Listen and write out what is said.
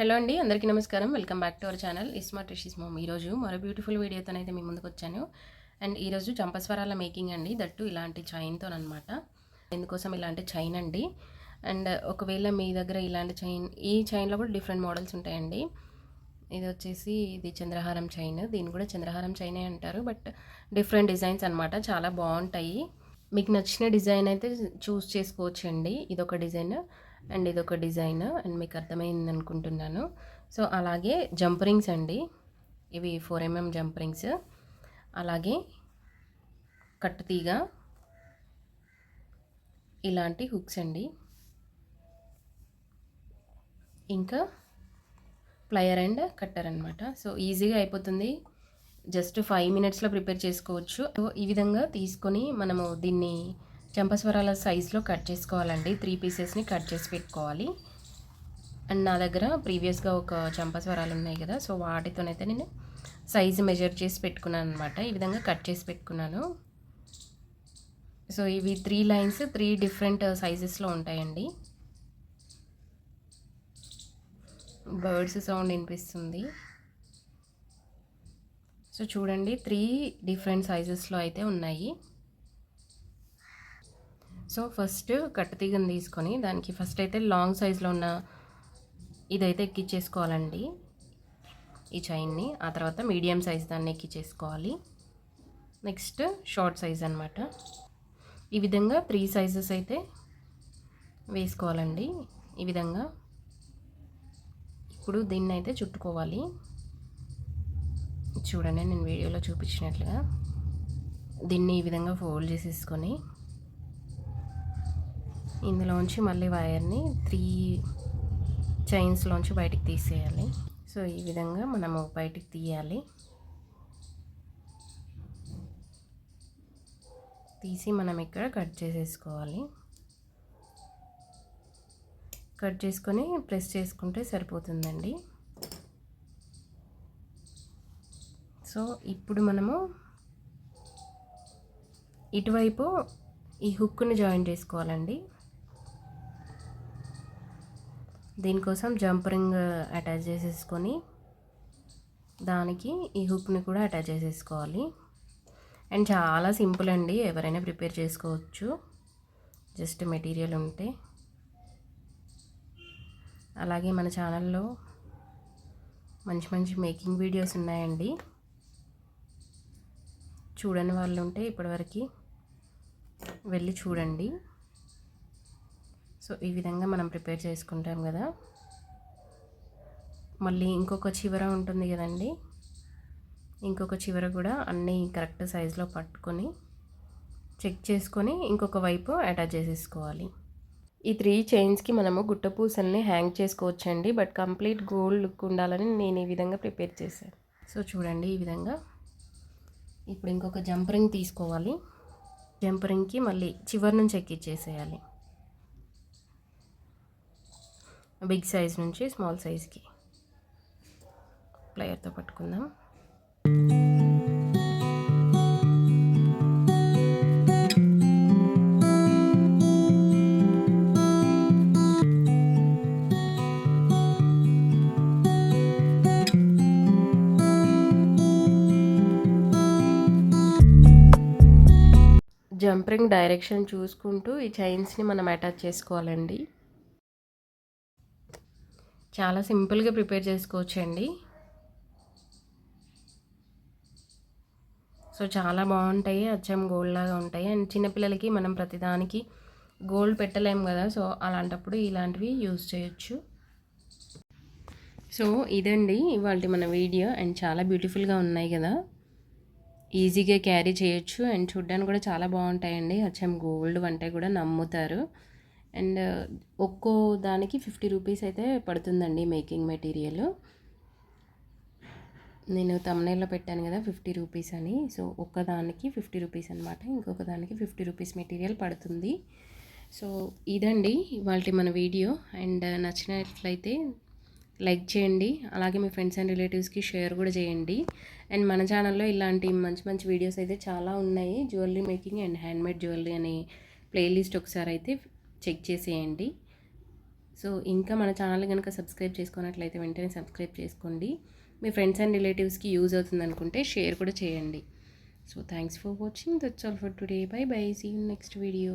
Hello అండి అందరికీ నమస్కారం. Welcome back to our channel. ఇస్మా Rishi's mom. ఈరోజు మరో బ్యూటిఫుల్ వీడియోతో అయితే మీ ముందుకు వచ్చాను. అండ్ ఈరోజు చంపస్వరాల మేకింగ్ అండి. దట్టు ఇలాంటి చైన్తో అనమాట ఎందుకోసం ఇలాంటి చైన్ అండి? అండ్ ఒకవేళ మీ దగ్గర ఇలాంటి చైన్ ఈ చైన్లో కూడా డిఫరెంట్ మోడల్స్ ఉంటాయండి. ఇది వచ్చేసి ఇది చంద్రహారం చైన్. దీన్ని కూడా చంద్రహారం చైనే అంటారు. బట్ డిఫరెంట్ డిజైన్స్ అనమాట చాలా బాగుంటాయి. మీకు నచ్చిన డిజైన్ అయితే చూస్ చేసుకోవచ్చు అండి ఇదొక డిజైన్. అండ్ ఇది ఒక డిజైన్ అండ్ మీకు అర్థమైంది అనుకుంటున్నాను సో అలాగే జంప్ రింగ్స్ అండి. ఇవి ఫోర్ ఎంఎం జంప్ రింగ్స్. అలాగే కట్టుతీగ ఇలాంటి హుక్స్ అండి. ఇంకా ప్లయర్ అండ్ కట్టర్ అనమాట సో ఈజీగా అయిపోతుంది. జస్ట్ ఫైవ్ మినిట్స్లో ప్రిపేర్ చేసుకోవచ్చు. సో ఈ విధంగా తీసుకొని మనము దీన్ని చంపస్వరాల సైజులో కట్ చేసుకోవాలండి. త్రీ పీసెస్ని కట్ చేసి పెట్టుకోవాలి. అండ్ నా దగ్గర ప్రీవియస్గా ఒక చంపస్వరాలు ఉన్నాయి కదా సో వాటితోనైతే నేను సైజు మెజర్ చేసి పెట్టుకున్నాను అనమాట ఈ విధంగా కట్ చేసి పెట్టుకున్నాను. సో ఇవి త్రీ లైన్స్ త్రీ డిఫరెంట్ సైజెస్లో ఉంటాయండి. బర్డ్స్ సౌండ్ వినిపిస్తుంది. సో చూడండి త్రీ డిఫరెంట్ సైజెస్లో అయితే ఉన్నాయి. సో ఫస్ట్ కట్టతీగను తీసుకొని దానికి ఫస్ట్ అయితే లాంగ్ సైజ్లో ఉన్న ఇదైతే ఎక్కిచ్చేసుకోవాలండి. ఈ చైన్ని ఆ తర్వాత మీడియం సైజ్ దాన్ని ఎక్కిచ్చేసుకోవాలి. నెక్స్ట్ షార్ట్ సైజ్ అనమాట ఈ విధంగా త్రీ సైజెస్ అయితే వేసుకోవాలండి. ఈ విధంగా ఇప్పుడు దీన్ని అయితే చుట్టుకోవాలి. చూడండి నేను వీడియోలో చూపించినట్లుగా దీన్ని ఈ విధంగా ఫోల్డ్ చేసేసుకొని ఇందులోంచి మళ్ళీ వైర్ని త్రీ చైన్స్లోంచి బయటికి తీసేయాలి. సో ఈ విధంగా మనము బయటికి తీయాలి. తీసి మనం ఇక్కడ కట్ చేసేసుకోవాలి. కట్ చేసుకొని ప్రెస్ చేసుకుంటే సరిపోతుందండి. సో ఇప్పుడు మనము ఇటువైపు ఈ హుక్ని జాయిన్ చేసుకోవాలండి. దీనికోసం జంప్ రింగ్ అటాచ్ చేసేసుకొని దానికి ఈ హుక్ని కూడా అటాచ్ చేసేసుకోవాలి. అండ్ చాలా సింపుల్ అండి ఎవరైనా ప్రిపేర్ చేసుకోవచ్చు. జస్ట్ మెటీరియల్ ఉంటే. అలాగే మన ఛానల్లో మంచి మంచి మేకింగ్ వీడియోస్ ఉన్నాయండి. చూడని వాళ్ళు ఉంటే ఇప్పటివరకు వెళ్ళి చూడండి. సో ఈ విధంగా మనం ప్రిపేర్ చేసుకుంటాం కదా. మళ్ళీ ఇంకొక చివర ఉంటుంది కదండి. ఇంకొక చివర కూడా అన్నీ కరెక్ట్ సైజులో పట్టుకొని చెక్ చేసుకొని ఇంకొక వైపు అటాచ్ చేసేసుకోవాలి. ఈ త్రీ చైన్స్కి మనము గుట్ట పూసల్ని హ్యాంగ్ చేసుకోవచ్చండి. బట్ కంప్లీట్ గోల్డ్ లుక్ ఉండాలని నేను ఈ విధంగా ప్రిపేర్ చేశాను. సో చూడండి ఈ విధంగా. ఇప్పుడు ఇంకొక జంపరింగ్ తీసుకోవాలి. జంపరింగ్కి మళ్ళీ చివరి నుంచి ఎక్కిచ్చేసేయాలి. బిగ్ సైజ్ నుంచి స్మాల్ సైజ్కి ప్లేయర్తో పట్టుకుందాం. జంపరింగ్ డైరెక్షన్ చూసుకుంటూ ఈ చైన్స్ని మనం అటాచ్ చేసుకోవాలండి. చాలా సింపుల్గా ప్రిపేర్ చేసుకోవచ్చండి. సో చాలా బాగుంటాయి. అచ్చం గోల్డ్ లాగా ఉంటాయి. అండ్ చిన్నపిల్లలకి మనం ప్రతిదానికి గోల్డ్ పెట్టలేము కదా. సో అలాంటప్పుడు ఇలాంటివి యూజ్ చేయొచ్చు. సో ఇదండి ఇవాళ మన వీడియో. అండ్ చాలా బ్యూటిఫుల్గా ఉన్నాయి కదా. ఈజీగా క్యారీ చేయొచ్చు. అండ్ చూడ్డానికి కూడా చాలా బాగుంటాయండి. అచ్చం గోల్డ్ అంటే కూడా నమ్ముతారు. అండ్ ఒక్కో దానికి ఫిఫ్టీ రూపీస్ అయితే పడుతుందండి మేకింగ్ మెటీరియల్. నేను తమ్నేల్లో పెట్టాను కదా ఫిఫ్టీ రూపీస్ అని. సో ఒక్కదానికి ఫిఫ్టీ రూపీస్ అనమాట ఇంకొక దానికి ఫిఫ్టీ రూపీస్ మెటీరియల్ పడుతుంది. సో ఇదండి ఇవాళ మన వీడియో. అండ్ నచ్చినట్లయితే లైక్ చేయండి. అలాగే మీ ఫ్రెండ్స్ అండ్ రిలేటివ్స్కి షేర్ కూడా చేయండి. అండ్ మన ఛానల్లో ఇలాంటి మంచి మంచి వీడియోస్ అయితే చాలా ఉన్నాయి. Jewellery making and handmade jewellery అనే ప్లేలిస్ట్ ఒకసారి అయితే చెక్ చేసేయండి. సో ఇంకా మన ఛానల్ కనుక సబ్స్క్రైబ్ చేసుకున్నట్లయితే వెంటనే సబ్స్క్రైబ్ చేసుకోండి. మీ ఫ్రెండ్స్ అండ్ రిలేటివ్స్కి యూజ్ అవుతుంది అనుకుంటే షేర్ కూడా చేయండి. So thanks for watching. That's all for today bye bye see you next video